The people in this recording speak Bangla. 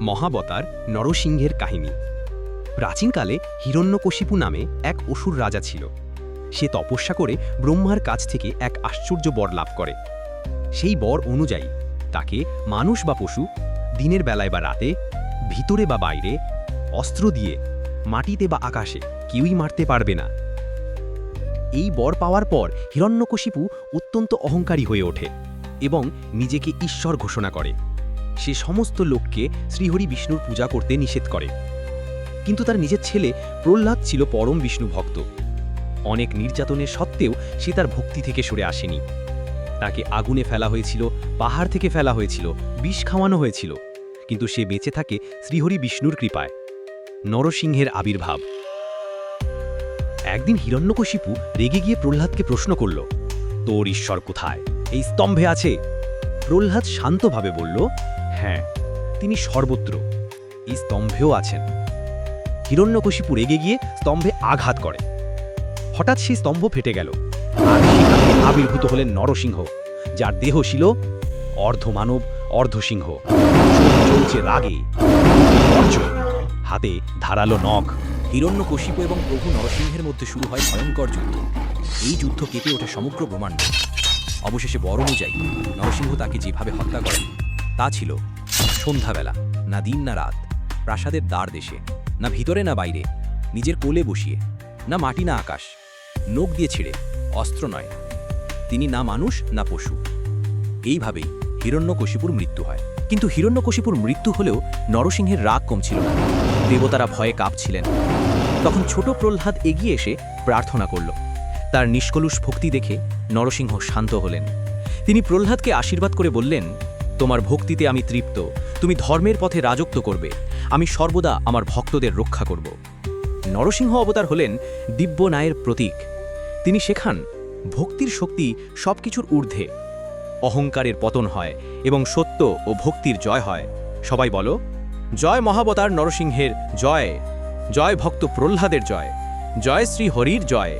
মহাবতার নরসিংহের কাহিনী। প্রাচীনকালে হিরণ্যকশিপু নামে এক অসুর রাজা ছিল। সে তপস্যা করে ব্রহ্মার কাছ থেকে এক আশ্চর্য বর লাভ করে। সেই বর অনুযায়ী তাকে মানুষ বা পশু, দিনের বেলায় বা রাতে, ভিতরে বা বাইরে, অস্ত্র দিয়ে, মাটিতে বা আকাশে কেউই মারতে পারবে না। এই বর পাওয়ার পর হিরণ্যকশিপু অত্যন্ত অহংকারী হয়ে ওঠে এবং নিজেকে ঈশ্বর ঘোষণা করে। সে সমস্ত লোককে শ্রীহরি বিষ্ণুর পূজা করতে নিষেধ করে। কিন্তু তার নিজের ছেলে প্রহ্লাদ ছিল পরম বিষ্ণু ভক্ত। অনেক নির্যাতনের সত্ত্বেও সে তার ভক্তি থেকে সরে আসেনি। তাকে আগুনে ফেলা হয়েছিল, পাহাড় থেকে ফেলা হয়েছিল, বিষ খাওয়ানো হয়েছিল। কিন্তু সে বেঁচে থাকে শ্রীহরি বিষ্ণুর কৃপায়। নরসিংহের আবির্ভাব। একদিন হিরণ্যকশিপু রেগে গিয়ে প্রহ্লাদকে প্রশ্ন করল, তোর ঈশ্বর কোথায়? এই স্তম্ভে আছে? প্রহ্লাদ শান্তভাবে বলল হ্যাঁ তিনি সর্বত্র। এই স্তম্ভেও আছেন। হিরণ্যকশিপুর রেগে গিয়ে স্তম্ভে আঘাত করে। হঠাৎ সেই স্তম্ভ ফেটে গেল। আর সেখানে আবির্ভূত হলেন নরসিংহ, যার দেহ ছিল অর্ধমানব, অর্ধসিংহ। চলছে রাগে। হাতে ধারালো নখ। হিরণ্যকশিপু এবং প্রভু নরসিংহের মধ্যে শুরু হয় ভয়ঙ্কর যুদ্ধ। এই যুদ্ধ কেটে ওঠে সমগ্র ব্রহ্মাণ্ড। অবশেষে বর অনুযায়ী নরসিংহ তাকে যেভাবে হত্যা করেন, তা ছিল সন্ধ্যাবেলা, না দিন না রাত, প্রাসাদের দ্বার দেশে, না ভিতরে না বাইরে, নিজের কোলে বসিয়ে, না মাটি না আকাশ নোক দিয়ে ছিঁড়ে, অস্ত্র নয়। তিনি না মানুষ, না পশু। এইভাবেই হিরণ্যকশিপুর মৃত্যু হয়। কিন্তু হিরণ্যকশিপুর মৃত্যু হলেও নরসিংহের রাগ কমছিল না। দেবতারা ভয়ে কাঁপছিলেন। তখন ছোট প্রহ্লাদ এগিয়ে এসে প্রার্থনা করল। তার নিষ্কলুষ ভক্তি দেখে নরসিংহ শান্ত হলেন। তিনি প্রহ্লাদকে আশীর্বাদ করে বললেন তোমার ভক্তিতে আমি তৃপ্ত। তুমি ধর্মের পথে রাজত্ব করবে। আমি সর্বদা আমার ভক্তদের রক্ষা করব। নরসিংহ অবতার হলেন দিব্য নায়ের প্রতীক। তিনি শেখান, ভক্তির শক্তি সবকিছুর ঊর্ধ্বে। অহংকারের পতন হয় এবং সত্য ও ভক্তির জয় হয়। সবাই বলো, জয় মহাবতার নরসিংহের জয়। জয় ভক্ত প্রহ্লাদের জয়। জয় শ্রী হরির জয়।